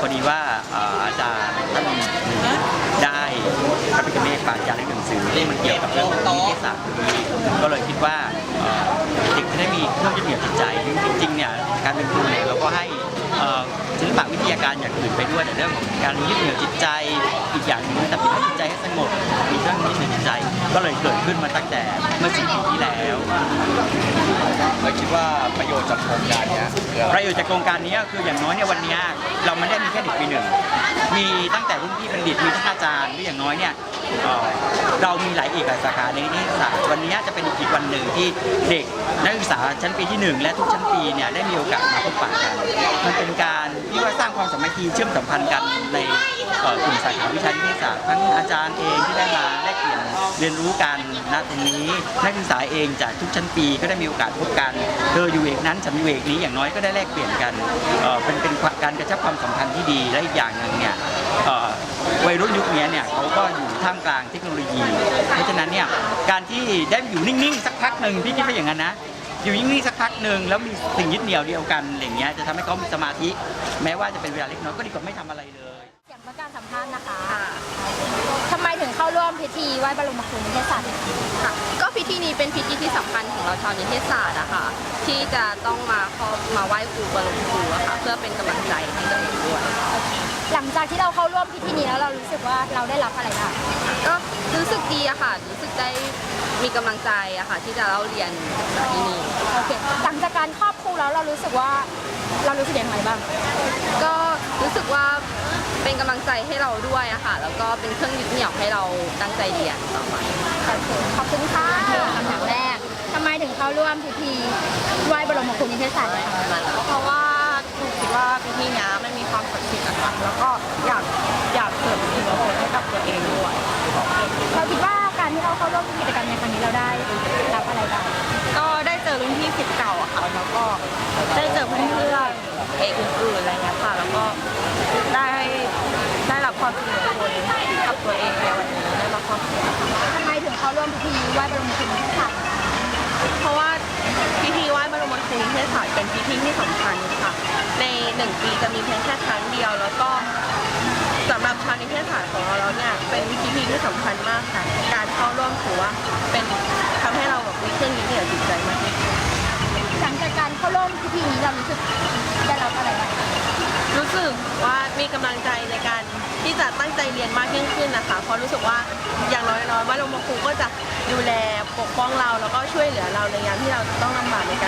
พอดีว่าอาจารย์ท่านได้พระพิฆเนศปางจารึกหนังสือที่มันเกี่ยวกับเรื่องของนิเทศศาสตร์พอดีก็เลยคิดว่าเด็กจะได้มีเครื่องยึดเหนี่ยวจิตใจจริงๆเนี่ยการเป็นครูเนี่ยเราก็ให้ศิลปะวิทยาการอย่างอื่นไปด้วยแต่เรื่องของการยึดเหนี่ยวจิตใจ อีกอย่างนึงแต่ปิดจิตใจให้สงบมีเรื่องยึดเหนี่ยวจิตใจ ก็เลยเกิดขึ้นมาตั้งแต่เมื่อสี่ปีที่แล้ว แล้วคิดว่าประโยชน์จากโครงการเนี้ยคืออะไรประโยชน์จากโครงการนี้คืออย่างน้อยเนี่ยวันนี้เราไม่ได้มีแค่เด็กปีหนึ่งมีตั้งแต่รุ่นพี่บัณฑิตมีท่านอาจารย์หรืออย่างน้อยเนี่ยเรามีหลายเอกสาขาในนิเทศศาสตร์วันนี้จะเป็นอีกวันหนึ่งที่เด็กนักศึกษาชั้นปีที่หนึ่งและทุกชั้นปีเนี่ยได้มีโอกาสมาพบปะกัน มันเป็นการที่ว่าสร้างความสามัคคีเชื่อมสัมพันธ์กันในเอ่อาขาวิชานิเทศศาสตร์ทั้งอาจารย์เองที่ได้มาแลกเปลี่ยนเรียนรู้กันณตรงนี้นักศึกษาเองจากทุกชั้นปีก็ได้มีโอกาสพบกันเธออยู่เอกนั้นฉันอยู่เอกนี้อย่างน้อยก็ได้แลกเปลี่ยนกันเป็นเป็นการกระชับความสัมพันธ์ที่ดีและอีกอย่างหนึ่งเนี่ยวัยรุ่นยุคนี้เนี่ยเขาก็อยู่ท่ามกลางเทคโนโลยี เพราะฉะนั้นเนี่ยการที่ได้อยู่นิ่งๆสักพักหนึ่งพี่คิดว่าอย่างนั้นนะอยู่นิ่งๆสักพักหนึ่งแล้วมีสิ่งยึดเหนี่ยวเดียวกันอย่างเงี้ยจะทำให้เขามีสมาธิ แม้ว่าจะเป็นเวลาเล็กน้อยก็ดีกว่าไม่ทำอะไรเลย อย่างการสัมภาทำไมถึงเข้าร่วม พิธีไหว้บรมครูนิเทศศาสตร์ค่ะก็พิธีนี้เป็นพิธีที่สำคัญของเราชาวนิเทศศาสตร์อะค่ะ ที่จะต้องมาเข้ามาไหว้ครูบรมครูอะค่ะ เพื่อเป็นกำลังใจให้ตัวเองด้วย หลังจากที่เราเข้าร่วมพิธีนี้แล้วเรารู้สึกว่าเราได้รับอะไรบ้างก็รู้สึกดีอะค่ะ รู้สึกได้มีกำลังใจอะค่ะ ที่จะเล่าเรียนจากที่นี่ โอเคหลังจากการครอบครูแล้วเรารู้สึกว่าเรารู้สึกยังไงบ้าง ก็ รู้สึกว่าเป็นกำลังใจให้เราด้วยอะค่ะ แล้วก็เป็นเครื่องยึดเหนี่ยวให้เราตั้งใจเรียนต่อไปโอเคขอบคุณค่ะคำถามแรกทำไมถึงเข้าร่วมพิธีไหว้บรมครูนิเทศศาสตร์คะเพราะว่าหนูคิดว่าพิธีนี้มันมีความศักดิ์สิทธิ์นะคะแล้วก็อยากอยากเสริมสิริมงคลให้กับตัวเองด้วยเราคิดว่าการที่เราเข้าร่วมกิจกรรมในครั้งนี้เราได้รับอะไรบ้าง ก็ได้เจอรุ่นพี่สิทธิ์เก่าอะค่ะ แล้วก็ได้เจอเพื่อนๆเอกอื่นๆอะไรเงี้ยค่ะ แล้วก็ได้ได้รับ ความสนุกกับตัวเองในวันนี้ได้รับความสนุกทำไมถึงเข้าร่วมพิธีไหว้บรมครูนิเทศศาสตร์เพราะว่าพิธีไหว้บรมครูนิเทศศาสตร์เป็นพิธีที่สำคัญค่ะ ในหนึ่งปีจะมีเพียงแค่ครั้งเดียว แล้วก็สำหรับชาวนิเทศศาสตร์ของเราเนี่ยเป็นพิธีที่สำคัญมากค่ะ การเข้าร่วมถือว่าเป็นทำให้เราแบบมีเครื่องยึดเหนี่ยวจิตใจมากยิ่งขึ้นหลังจากการเข้าร่วมพิธีนี้เรารู้สึกได้รับอะไรบ้างรู้สึกว่ามีกำลังใจในการ เรียนมากยิ่งขึ้นนะคะ เพราะรู้สึกว่าอย่างน้อยๆว่าโรงครูก็จะดูแลปกป้องเราแล้วก็ช่วยเหลือเราในยามที่เราต้องลำบากในการ